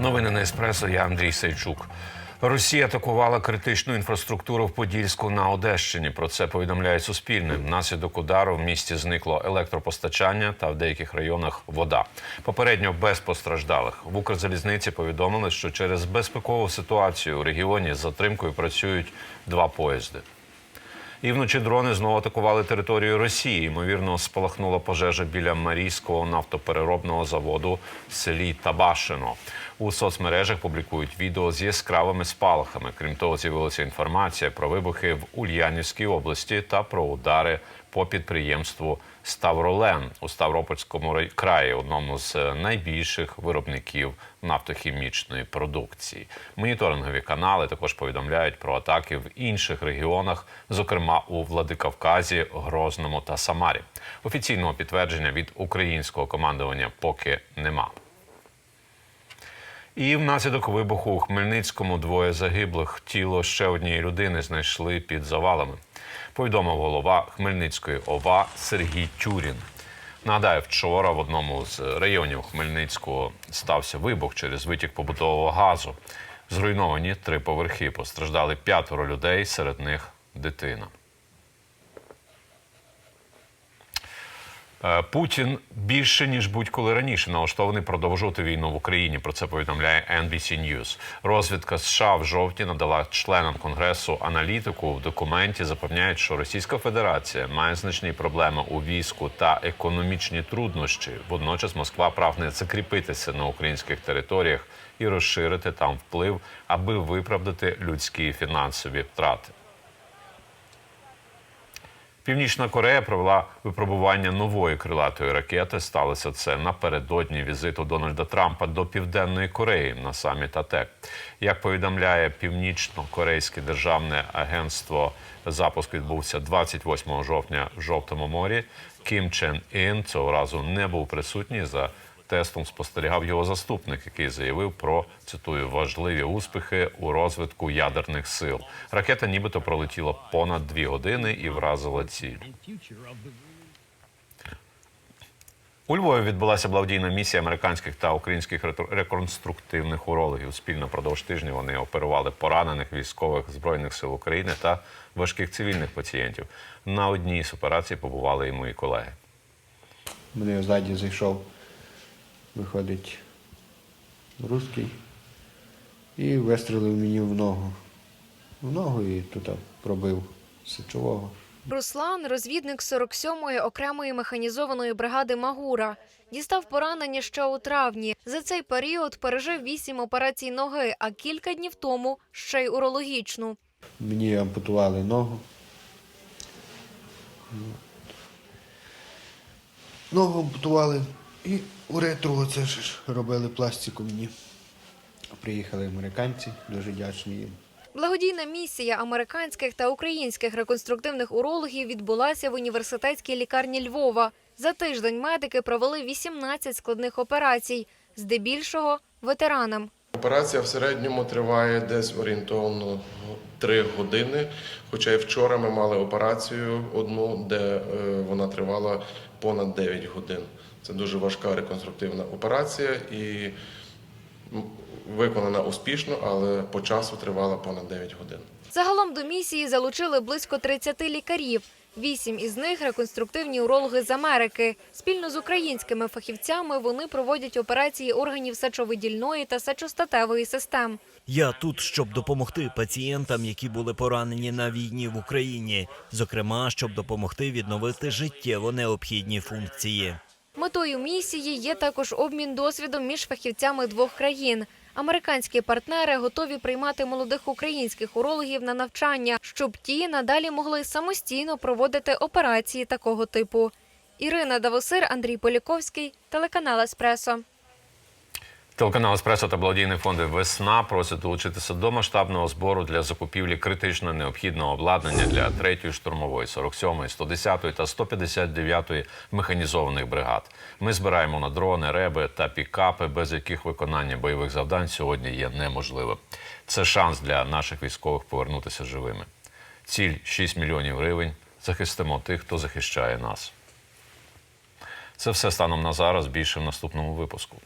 Новини на еспресо. Я Андрій Сайчук. Росія атакувала критичну інфраструктуру в Подільську на Одещині. Про це повідомляє Суспільне. Внаслідок удару в місті зникло електропостачання та в деяких районах вода. Попередньо без постраждалих в Укрзалізниці повідомили, що через безпекову ситуацію у регіоні з затримкою працюють два поїзди. І вночі дрони знову атакували територію Росії. Ймовірно, спалахнула пожежа біля Марійського нафтопереробного заводу в селі Табашино. У соцмережах публікують відео з яскравими спалахами. Крім того, з'явилася інформація про вибухи в Ульянівській області та про удари по підприємству Ставролен у Ставропольському краї, одному з е, найбільших виробників нафтохімічної продукції. Моніторингові канали також повідомляють про атаки в інших регіонах, зокрема у Владикавказі, Грозному та Самарі. Офіційного підтвердження від українського командування поки нема. І внаслідок вибуху у Хмельницькому двоє загиблих. Тіло ще однієї людини знайшли під завалами. Повідомив голова Хмельницької ОВА Сергій Тюрін. Нагадаю, вчора в одному з районів Хмельницького стався вибух через витік побутового газу. Зруйновані три поверхи. Постраждали п'ятеро людей, серед них дитина. Путін більше ніж будь-коли раніше налаштований продовжувати війну в Україні. Про це повідомляє NBC News. Розвідка США в жовтні надала членам конгресу аналітику. В документі запевняють, що Російська Федерація має значні проблеми у війську та економічні труднощі. Водночас Москва прагне закріпитися на українських територіях і розширити там вплив, аби виправдати людські фінансові втрати. Північна Корея провела випробування нової крилатої ракети. Сталося це напередодні візиту Дональда Трампа до Південної Кореї на саміт АТЕК. Як повідомляє північно-корейське державне агентство, запуск відбувся 28 жовтня в Жовтому морі. Кім Чен Ін цього разу не був присутній за тестом спостерігав його заступник, який заявив про цитую важливі успіхи у розвитку ядерних сил. Ракета нібито пролетіла понад дві години і вразила ціль. У Львові відбулася благодійна місія американських та українських реконструктивних урологів. Спільно продовж тижня вони оперували поранених військових збройних сил України та важких цивільних пацієнтів. На одній з операцій побували і мої колеги. Мене ззаді зайшов, виходить русський і вистрелив мені в ногу. В ногу і тут пробив сечового. Руслан, розвідник 47-ї окремої механізованої бригади Магура, дістав поранення ще у травні. За цей період пережив вісім операцій ноги, а кілька днів тому ще й урологічну. Мені ампутували ногу. Ногу ампутували і у ретро це ж робили пластику мені. Приїхали американці, дуже дячні їм. Благодійна місія американських та українських реконструктивних урологів відбулася в університетській лікарні Львова. За тиждень медики провели 18 складних операцій, здебільшого ветеранам. Операція в середньому триває десь орієнтовно 3 години. Хоча і вчора ми мали операцію одну, де е, вона тривала понад 9 годин. Це дуже важка реконструктивна операція і виконана успішно, але по часу тривала понад 9 годин. Загалом до місії залучили близько 30 лікарів. Вісім із них реконструктивні урологи з Америки. Спільно з українськими фахівцями вони проводять операції органів сечовидільної та сечостатевої систем. Я тут, щоб допомогти пацієнтам, які були поранені на війні в Україні, зокрема, щоб допомогти відновити життєво необхідні функції. Метою місії є також обмін досвідом між фахівцями двох країн. Американські партнери готові приймати молодих українських урологів на навчання, щоб ті надалі могли самостійно проводити операції такого типу. Ірина Давосир, Андрій Поліковський, телеканал Еспресо. Телеканал «Еспресо» та благодійний фонд «Весна» просять долучитися до масштабного збору для закупівлі критично необхідного обладнання для 3-ї штурмової, 47-ї, 110-ї та 159-ї механізованих бригад. Ми збираємо на дрони, реби та пікапи, без яких виконання бойових завдань сьогодні є неможливим. Це шанс для наших військових повернутися живими. Ціль 6 мільйонів гривень. Захистимо тих, хто захищає нас. Це все станом на зараз. Більше в наступному випуску.